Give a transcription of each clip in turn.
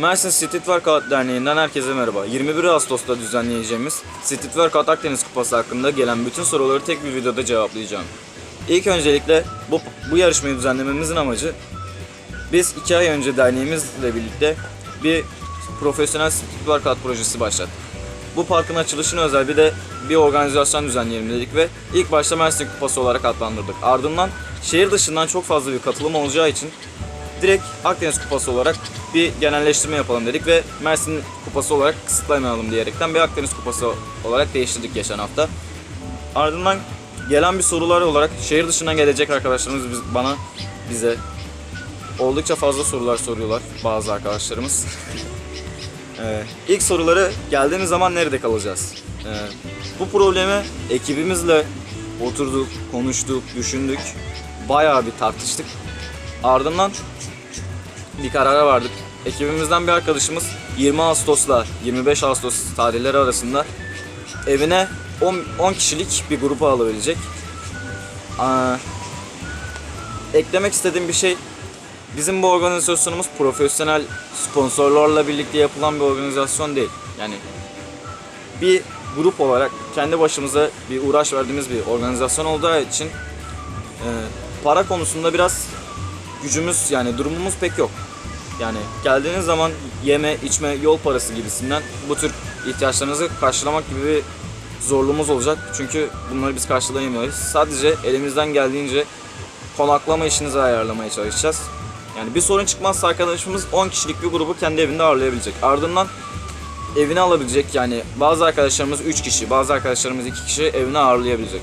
Mersin Street Workout Derneği'nden herkese merhaba. 21 Ağustos'ta düzenleyeceğimiz Street Workout Akdeniz Kupası hakkında gelen bütün soruları tek bir videoda cevaplayacağım. İlk öncelikle bu, bu yarışmayı düzenlememizin amacı biz iki ay önce derneğimizle birlikte bir profesyonel Street Workout projesi başlattık. Bu parkın açılışına özel bir de bir organizasyon düzenleyelim dedik ve ilk başta Mersin Kupası olarak adlandırdık. Ardından şehir dışından çok fazla bir katılım olacağı için direkt Akdeniz Kupası olarak bir genelleştirme yapalım dedik ve Mersin Kupası olarak kısıtlamayalım diyerekten bir Akdeniz Kupası olarak değiştirdik geçen hafta. Ardından gelen bir sorular olarak şehir dışından gelecek arkadaşlarımız biz, bana bize oldukça fazla sorular soruyorlar bazı arkadaşlarımız. Ee, ilk soruları geldiğimiz zaman nerede kalacağız? Ee, bu problemi ekibimizle oturduk, konuştuk, düşündük. Bayağı bir tartıştık. Ardından bir karara vardık. Ekibimizden bir arkadaşımız 20 Ağustos'la 25 Ağustos tarihleri arasında evine 10, 10 kişilik bir grubu alabilecek. Aa, eklemek istediğim bir şey bizim bu organizasyonumuz profesyonel sponsorlarla birlikte yapılan bir organizasyon değil. Yani bir grup olarak kendi başımıza bir uğraş verdiğimiz bir organizasyon olduğu için e, para konusunda biraz gücümüz yani durumumuz pek yok. Yani geldiğiniz zaman yeme, içme, yol parası gibisinden bu tür ihtiyaçlarınızı karşılamak gibi bir zorluğumuz olacak. Çünkü bunları biz karşılayamıyoruz. Sadece elimizden geldiğince konaklama işinizi ayarlamaya çalışacağız. Yani bir sorun çıkmazsa arkadaşımız 10 kişilik bir grubu kendi evinde ağırlayabilecek. Ardından evine alabilecek yani bazı arkadaşlarımız 3 kişi, bazı arkadaşlarımız 2 kişi evine ağırlayabilecek.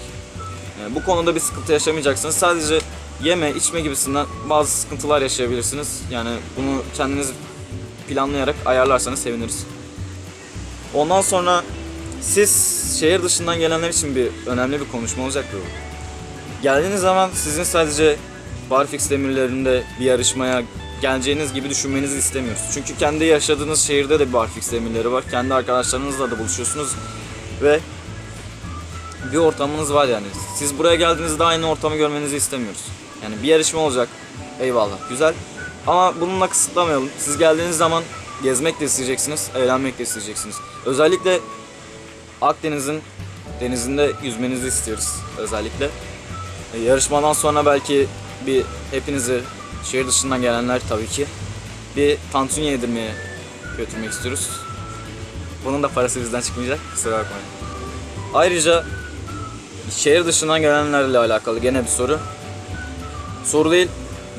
Yani bu konuda bir sıkıntı yaşamayacaksınız. Sadece yeme, içme gibisinden bazı sıkıntılar yaşayabilirsiniz. Yani bunu kendiniz planlayarak ayarlarsanız seviniriz. Ondan sonra siz şehir dışından gelenler için bir önemli bir konuşma olacak bu. Geldiğiniz zaman sizin sadece barfix demirlerinde bir yarışmaya geleceğiniz gibi düşünmenizi istemiyoruz. Çünkü kendi yaşadığınız şehirde de barfix demirleri var. Kendi arkadaşlarınızla da buluşuyorsunuz ve bir ortamınız var yani. Siz buraya geldiğinizde aynı ortamı görmenizi istemiyoruz. Yani bir yarışma olacak. Eyvallah. Güzel. Ama bununla kısıtlamayalım. Siz geldiğiniz zaman gezmek de isteyeceksiniz, eğlenmek de isteyeceksiniz. Özellikle Akdeniz'in denizinde yüzmenizi istiyoruz özellikle. E, Yarışmadan sonra belki bir hepinizi şehir dışından gelenler tabii ki bir tantuni yedirmeye götürmek istiyoruz. Bunun da parası bizden çıkmayacak. Kusura bakmayın. Ayrıca şehir dışından gelenlerle alakalı gene bir soru. Soru değil,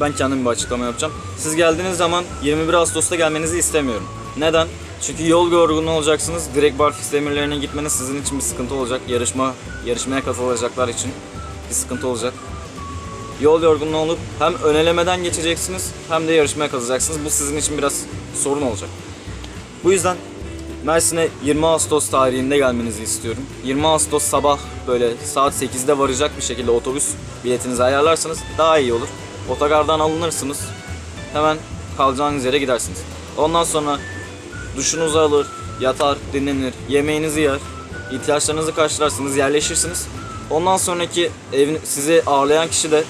ben kendim bir açıklama yapacağım. Siz geldiğiniz zaman 21 Ağustos'ta gelmenizi istemiyorum. Neden? Çünkü yol yorgunu olacaksınız. Direkt barfix demirlerine gitmeniz sizin için bir sıkıntı olacak. Yarışma, yarışmaya katılacaklar için bir sıkıntı olacak. Yol yorgunluğu olup hem önelemeden geçeceksiniz hem de yarışmaya katılacaksınız. Bu sizin için biraz sorun olacak. Bu yüzden Mersin'e 20 Ağustos tarihinde gelmenizi istiyorum. 20 Ağustos sabah böyle saat 8'de varacak bir şekilde otobüs biletinizi ayarlarsanız daha iyi olur. Otogardan alınırsınız. Hemen kalacağınız yere gidersiniz. Ondan sonra duşunuzu alır, yatar, dinlenir, yemeğinizi yer, ihtiyaçlarınızı karşılarsınız, yerleşirsiniz. Ondan sonraki evin, sizi ağırlayan kişi de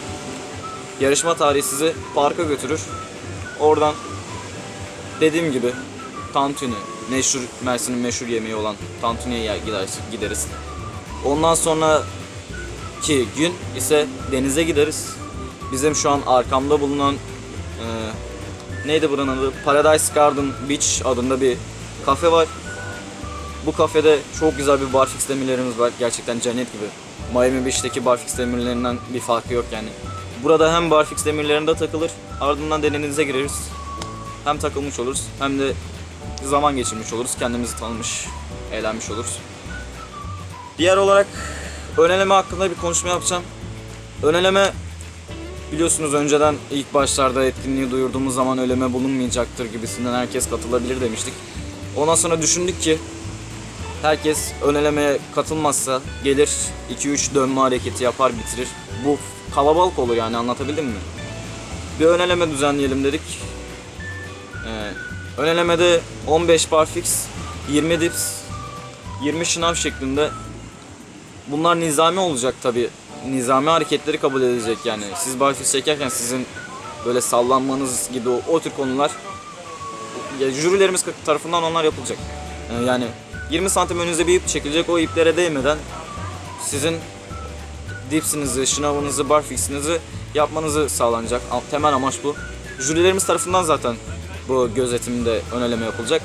yarışma tarihi sizi parka götürür. Oradan dediğim gibi tantuni, meşhur Mersin'in meşhur yemeği olan tantuniye gideriz. Ondan sonraki gün ise denize gideriz. Bizim şu an arkamda bulunan e, neydi buranın adı? Paradise Garden Beach adında bir kafe var. Bu kafede çok güzel bir barfix demirlerimiz var. Gerçekten cennet gibi. Miami Beach'teki barfix demirlerinden bir farkı yok yani. Burada hem barfix demirlerinde takılır, ardından denize gireriz. Hem takılmış oluruz hem de zaman geçirmiş oluruz. Kendimizi tanımış, eğlenmiş oluruz. Diğer olarak öneleme hakkında bir konuşma yapacağım. Öneleme biliyorsunuz önceden ilk başlarda etkinliği duyurduğumuz zaman öneleme bulunmayacaktır gibisinden herkes katılabilir demiştik. Ondan sonra düşündük ki herkes önelemeye katılmazsa gelir 2-3 dönme hareketi yapar bitirir. Bu kalabalık olur yani anlatabildim mi? Bir öneleme düzenleyelim dedik. Ee, önelemede 15 barfix, 20 dips, 20 şınav şeklinde. Bunlar nizami olacak tabi. Nizami hareketleri kabul edilecek yani. Siz barfix çekerken sizin böyle sallanmanız gibi o, o tür konular ya jürilerimiz tarafından onlar yapılacak. Ee, Yani 20 santim önünüze bir ip çekilecek. O iplere değmeden sizin dipsinizi, şınavınızı, barfixinizi yapmanızı sağlanacak. Temel amaç bu. Jürilerimiz tarafından zaten bu gözetimde öneleme yapılacak.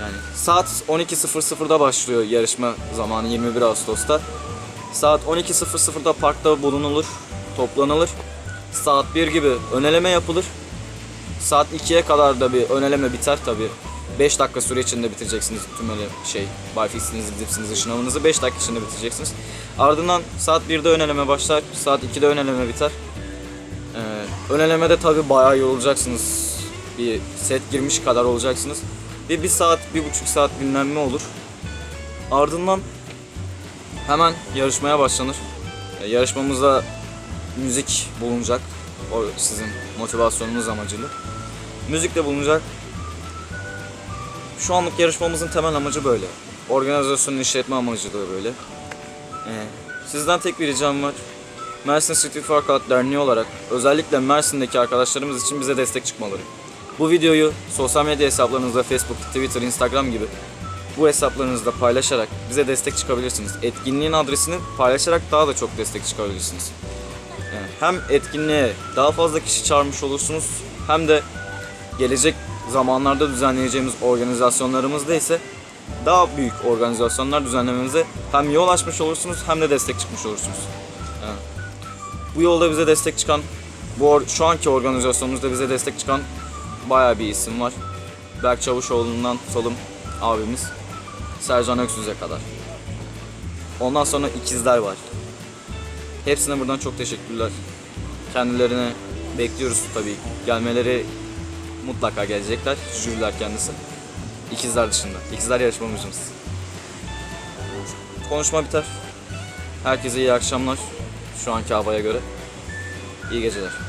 Yani saat 12.00'da başlıyor yarışma zamanı 21 Ağustos'ta. Saat 12.00'da parkta bulunulur, toplanılır. Saat 1 gibi öneleme yapılır. Saat 2'ye kadar da bir öneleme biter tabi. 5 dakika süre içinde bitireceksiniz tüm öyle şey, barfixinizi, dipsinizi, şınavınızı 5 dakika içinde bitireceksiniz. Ardından saat 1'de öneleme başlar, saat 2'de öneleme biter. Ee, önelemede tabi bayağı yorulacaksınız. Bir set girmiş kadar olacaksınız. Bir, bir saat, bir buçuk saat dinlenme olur. Ardından hemen yarışmaya başlanır. Ee, yarışmamızda müzik bulunacak. O sizin motivasyonunuz amacıyla. Müzik de bulunacak. Şu anlık yarışmamızın temel amacı böyle. Organizasyonun işletme amacı da böyle. Ee, sizden tek bir ricam var. Mersin Street Workout Derneği olarak özellikle Mersin'deki arkadaşlarımız için bize destek çıkmaları. Bu videoyu sosyal medya hesaplarınızda Facebook, Twitter, Instagram gibi bu hesaplarınızda paylaşarak bize destek çıkabilirsiniz. Etkinliğin adresini paylaşarak daha da çok destek çıkabilirsiniz. Yani hem etkinliğe daha fazla kişi çağırmış olursunuz hem de gelecek zamanlarda düzenleyeceğimiz organizasyonlarımızda ise daha büyük organizasyonlar düzenlememize hem yol açmış olursunuz hem de destek çıkmış olursunuz. Yani bu yolda bize destek çıkan, bu şu anki organizasyonumuzda bize destek çıkan bayağı bir isim var. Berk Çavuşoğlu'ndan tutalım abimiz. Sercan Öksüz'e kadar. Ondan sonra ikizler var. Hepsine buradan çok teşekkürler. Kendilerine bekliyoruz tabii. Gelmeleri mutlaka gelecekler. Jüriler kendisi. İkizler dışında. İkizler yarışmamızımız. Konuşma biter. Herkese iyi akşamlar. Şu anki havaya göre. İyi geceler.